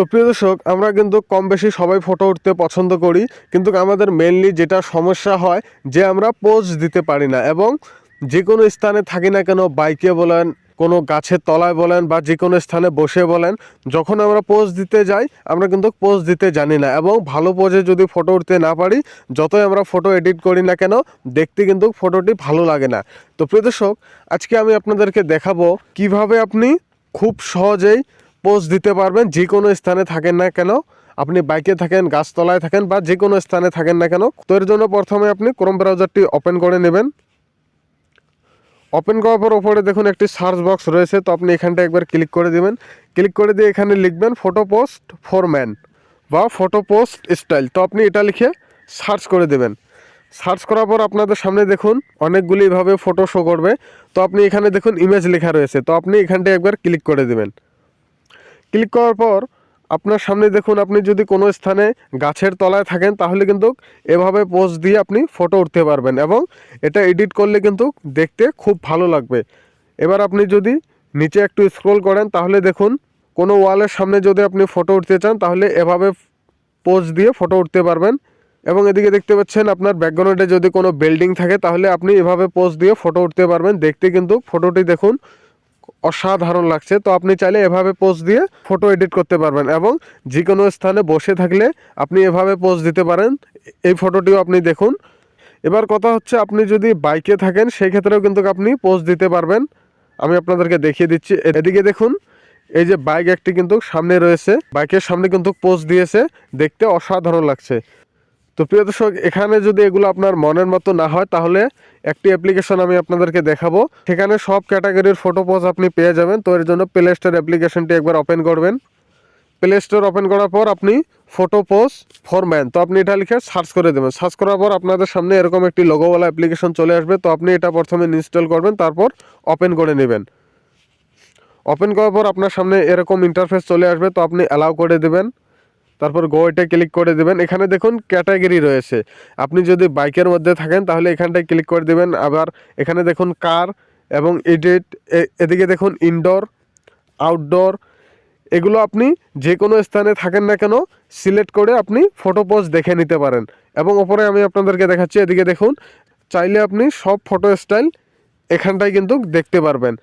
তো প্রিয় দর্শক, আমরা কিন্তু কম বেশি সবাই ফটো উঠতে পছন্দ করি, কিন্তু আমাদের মেনলি যেটা সমস্যা হয় যে আমরা পোজ দিতে পারি না এবং যে কোনো স্থানে থাকি না কেন বাইকে বলেন, কোনো গাছের তলায় বলেন বা যে কোনো স্থানে বসে বলেন, যখন আমরা পোজ দিতে যাই, আমরা কিন্তু পোজ দিতে জানি না এবং ভালো পোজে যদি ফটো উঠতে না পারি, যতই আমরা ফটো এডিট করি না কেন, দেখতে কিন্তু ফটোটি ভালো লাগে না। তো প্রিয় দর্শক, আজকে আমি আপনাদেরকে দেখাবো কীভাবে আপনি খুব সহজেই পোজ দিতে পারবেন, যে কোনো স্থানে থাকেন না কেন। আপনি বাইকে থাকেন, গাছতলায় থাকেন বা যে কোনো স্থানে থাকেন না কেন। তো এর জন্য প্রথমে আপনি ক্রোম ব্রাউজারটি ওপেন করে নেবেন। ওপেন করার পর ওপরে দেখুন একটি সার্চ বক্স রয়েছে, তো আপনি এখানটা একবার ক্লিক করে দিবেন। ক্লিক করে দিয়ে এখানে লিখবেন ফটো পোস্ট ফর ম্যান বা ফটো পোস্ট স্টাইল তো আপনি এটা লিখে সার্চ করে দেবেন। সার্চ করার পর আপনাদের সামনে দেখুন অনেকগুলি ভাবে ফটো শো করবে। তো আপনি এখানে দেখুন ইমেজ লেখা রয়েছে, তো আপনি এখানটা একবার ক্লিক করে দেবেন। ক্লিক করার পর আপনার সামনে দেখুন, আপনি যদি কোনো স্থানে গাছের তলায় থাকেন, তাহলে কিন্তু এভাবে পোজ দিয়ে আপনি ফটো উঠতে পারবেন এবং এটা এডিট করলে কিন্তু দেখতে খুব ভালো লাগবে। এবার আপনি যদি নিচে একটু স্ক্রল করেন, তাহলে দেখুন, কোনো ওয়ালের সামনে যদি আপনি ফটো উঠতে চান, তাহলে এভাবে পোজ দিয়ে ফটো উঠতে পারবেন এবং এদিকে দেখতে পাচ্ছেন, আপনার ব্যাকগ্রাউন্ডে যদি কোনো বিল্ডিং থাকে, তাহলে আপনি এভাবে পোজ দিয়ে ফটো উঠতে পারবেন। দেখতে কিন্তু ফটোটি দেখুন অসাধারণ লাগছে। তো আপনি চাইলে এভাবে পোজ দিয়ে ফটো এডিট করতে পারবেন এবং যে কোনো স্থানে বসে থাকলে আপনি এভাবে পোজ দিতে পারেন। এই ফটোটিও আপনি দেখুন। এবার কথা হচ্ছে আপনি যদি বাইকে থাকেন সেই ক্ষেত্রেও কিন্তু আপনি পোজ দিতে পারবেন। আমি আপনাদেরকে দেখিয়ে দিচ্ছি। এদিকে দেখুন, এই যে বাইক একটি কিন্তু সামনে রয়েছে। বাইকের সামনে কিন্তু পোজ দিয়েছে। দেখতে অসাধারণ লাগছে। তো প্রিয় দর্শক, এখানে যদি এগুলো আপনার মনের মতো না হয়, তাহলে একটি অ্যাপ্লিকেশন আমি আপনাদেরকে দেখাবো। সেখানে সব ক্যাটাগরির ফটো পোজ আপনি পেয়ে যাবেন। তো এর জন্য প্লে স্টোর অ্যাপ্লিকেশনটি একবার ওপেন করবেন। প্লে স্টোর ওপেন করার পর আপনি ফটো পোজ ফর ম্যান তো আপনি এটা লিখে সার্চ করে দেবেন। সার্চ করার পর আপনাদের সামনে এরকম একটি লোগোওয়ালা অ্যাপ্লিকেশন চলে আসবে। তো আপনি এটা প্রথমে ইনস্টল করবেন, তারপর ওপেন করে নেবেন। ওপেন করার পর আপনার সামনে এরকম ইন্টারফেস চলে আসবে, তো আপনি অ্যালাউ করে দেবেন। তারপর গোয়েটে ক্লিক করে দেবেন। এখানে দেখুন ক্যাটাগরি রয়েছে। আপনি যদি বাইকের মধ্যে থাকেন, তাহলে এখানটায় ক্লিক করে দেবেন। আবার এখানে দেখুন কার এবং এডিট এদিকে দেখুন ইনডোর আউটডোর এগুলো আপনি যে কোনো স্থানে থাকেন না কেন সিলেক্ট করে আপনি ফটো পোজ দেখে নিতে পারেন। এবং ওপরে আমি আপনাদেরকে দেখাচ্ছি, এদিকে দেখুন, চাইলে আপনি সব ফটো স্টাইল এখানটায় কিন্তু দেখতে পারবেন।